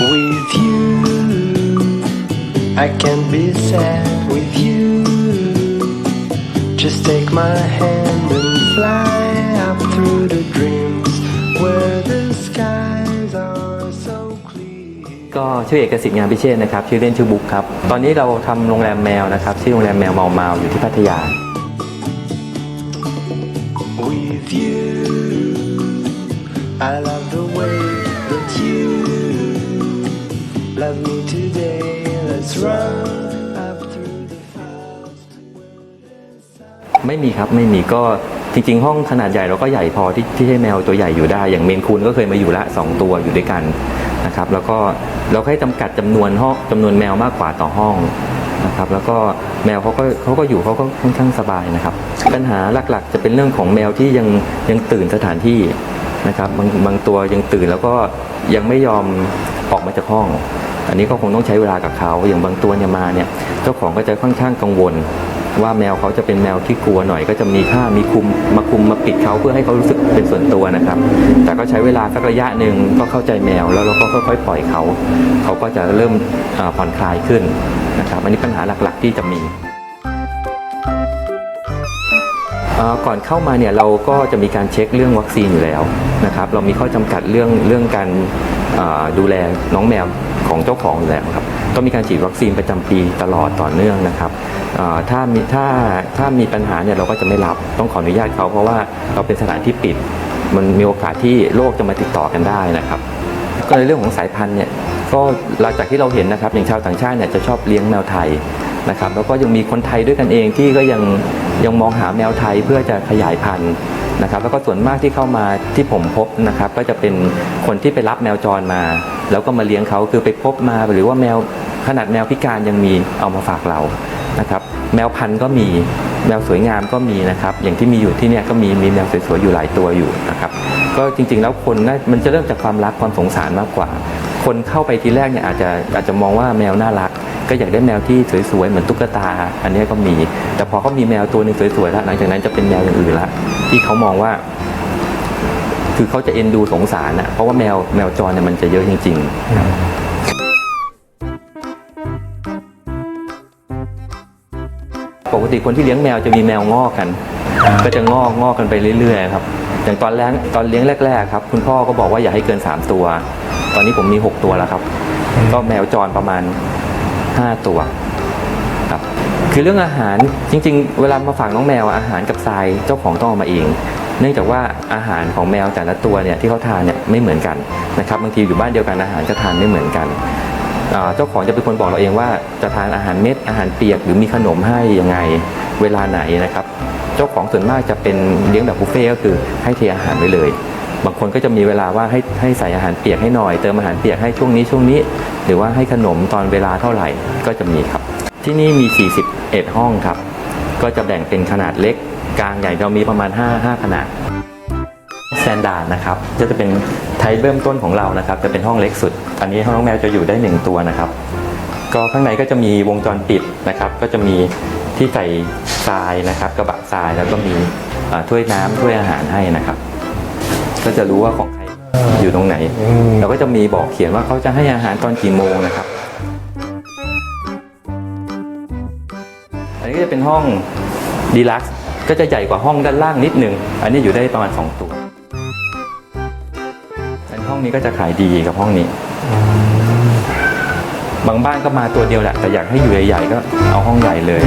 with you. I can be sad with you. Just take my hand and fly up through the dreams where the skies are so clear. ก็ชื่อเอกสิทธิ์งานพิเชษนะครับ ชื่อเล่นชื่อบุ๊กครับ ตอนนี้เราทำโรงแรมแมวนะครับ ชื่อโรงแรมแมวเมาเมาอยู่ที่พัทยา with you. ไม่มีครับไม่มีก็จริงๆ ห้องขนาดใหญ่เราก็ใหญ่พอที่ที่ให้แมวตัวใหญ่อยู่ได้ อย่างเมนคูนก็เคยมาอยู่ละสองตัวอยู่ด้วยกันนะครับ แล้วก็เราให้จำกัดจำนวนห้องจำนวนแมวมากกว่าต่อห้องนะครับ แล้วก็แมวเขาก็เขาก็อยู่เขาก็ค่อนข้างสบายนะครับ ปัญหาหลักๆ จะเป็นเรื่องของแมวที่ยังยังตื่นสถานที่นะครับบางบางตัวยังตื่นแล้วก็ยังไม่ยอมออกมาจากห้อง อันนี้ก็คงต้องใช้เวลากับเขาอย่างบางตัวเนี่ยมาเนี่ยเจ้าของก็จะค่อนข้างกังวล ว่าแมวเขาจะเป็นแมวที่กลัวหน่อย ก็จะมีผ้ามีคุมมาคุมมาปิดเขาเพื่อให้เขารู้สึกเป็นส่วนตัวนะครับ แต่ก็ใช้เวลาสักระยะหนึ่งก็เข้าใจแมวแล้วเราก็ค่อยๆ ปล่อยเขา เขาก็จะเริ่มผ่อนคลายขึ้นนะครับอันนี้ปัญหาหลักๆที่จะมี ก่อนเข้ามาเนี่ยเราก็จะมีการเช็คเรื่องวัคซีนอยู่แล้วนะครับเรามีข้อจำกัดเรื่องเรื่องการดูแลน้องแมวของเจ้าของอยู่แล้วครับก็มีการฉีดวัคซีนประจำปีตลอดต่อเนื่องนะครับถ้ามีถ้าถ้ามีปัญหาเนี่ยเราก็จะไม่รับต้องขออนุญาตเขาเพราะว่าเราเป็นสถานที่ปิด มันมีโอกาสที่โรคจะมาติดต่อกันได้นะครับก็ในเรื่องของสายพันธุ์เนี่ยก็หลังจากที่เราเห็นนะครับอย่างชาวต่างชาติเนี่ยจะชอบเลี้ยงแมวไทยนะครับแล้วก็ยังมีคนไทยด้วยกันเองที่ก็ยัง ยังมองหาแมวไทยเพื่อจะขยายพันธุ์นะครับแล้วก็ส่วนมากที่เข้ามาที่ผมพบนะครับก็จะเป็นคนที่ไปรับแมวจรมา แล้วก็มาเลี้ยงเขาคือไปพบมาหรือว่าแมวขนาดแมวพิการยังมีเอามาฝากเรานะครับแมวพันธุ์ก็มีแมวสวยงามก็มีนะครับ อย่างที่มีอยู่ที่เนี่ยก็มีมีแมวสวยๆอยู่หลายตัวอยู่นะครับก็จริงๆแล้วคนน่ามันจะเริ่มจากความรักความสงสารมากกว่า คนเข้าไปทีแรกเนี่ยอาจจะอาจจะมองว่าแมวน่ารัก ก็อยากได้แมวที่สวยๆเหมือนตุ๊กตา อันนี้ก็มี แต่พอเขามีแมวตัวหนึ่งสวยๆแล้วหลังจากนั้นจะเป็นแมวอย่างอื่นละที่เขามองว่า คือเขาจะเอ็นดูสงสารนะเพราะว่าแมวแมวจรเนี่ยมันจะเยอะจริง ๆปกติคนที่เลี้ยงแมวจะมีแมวงอกกัน ก็จะงอกงอกกันไปเรื่อยๆครับอย่างตอนแรกตอนเลี้ยงแรกๆครับคุณพ่อก็บอกว่าอย่าให้เกิน 3 ตัว ตอนนี้ผมมี 6 ตัวแล้วครับ ก็แมวจรประมาณ 5 ตัวครับคือเรื่องอาหารจริง ๆ เวลามาฝากน้องแมวอาหารกับทรายเจ้าของต้องเอามาเอง เนื่องจากว่าอาหารของแมวแต่ละตัวเนี่ยที่เขาทานเนี่ยไม่เหมือนกันนะครับบางทีอยู่บ้านเดียวกันอาหารก็ทานไม่เหมือนกันเจ้าของจะเป็นคนบอกเราเองว่าจะทานอาหารเม็ดอาหารเปียกหรือมีขนมให้ยังไงเวลาไหนนะครับ เจ้าของส่วนมากจะเป็นเลี้ยงแบบบุฟเฟ่ก็คือให้เทอาหารไว้เลย บางคนก็จะมีเวลาว่าให้ให้ใส่อาหารเปียกให้หน่อยเติมอาหารเปียกให้ช่วงนี้ช่วงนี้ หรือว่าให้ขนมตอนเวลาเท่าไหร่ก็จะมีครับ ที่นี่มี 41 ห้องครับ ก็จะแบ่งเป็นขนาดเล็ก กลางใหญ่เรามีประมาณ 5 5 ขนาดสแตนดาร์ดนะครับก็จะเป็นไทป์เริ่มต้นของเรานะครับ จะเป็นห้องเล็กสุด อันนี้ห้องน้องแมวจะอยู่ได้หนึ่งตัวนะครับ ก็ข้างในก็จะมีวงจรปิดนะครับ ก็จะมีที่ใส่ทรายนะครับ กระบะทรายแล้วก็มีถ้วยน้ำถ้วยอาหารให้นะครับ ก็จะรู้ว่าของใครอยู่ตรงไหนแล้วก็จะมีบอกเขียนว่าเขาจะให้อาหารตอนกี่โมงนะครับ อันนี้ก็จะเป็นห้องดีลักซ์ก็จะใหญ่กว่าห้องด้านล่างนิดนึง อันนี้อยู่ได้ประมาณ 2 ตัวอันห้องนี้ก็จะขายดีกับห้องนี้ บางบ้านก็มาตัวเดียวแหละแต่อยากให้อยู่ใหญ่ๆก็เอาห้องใหญ่เลย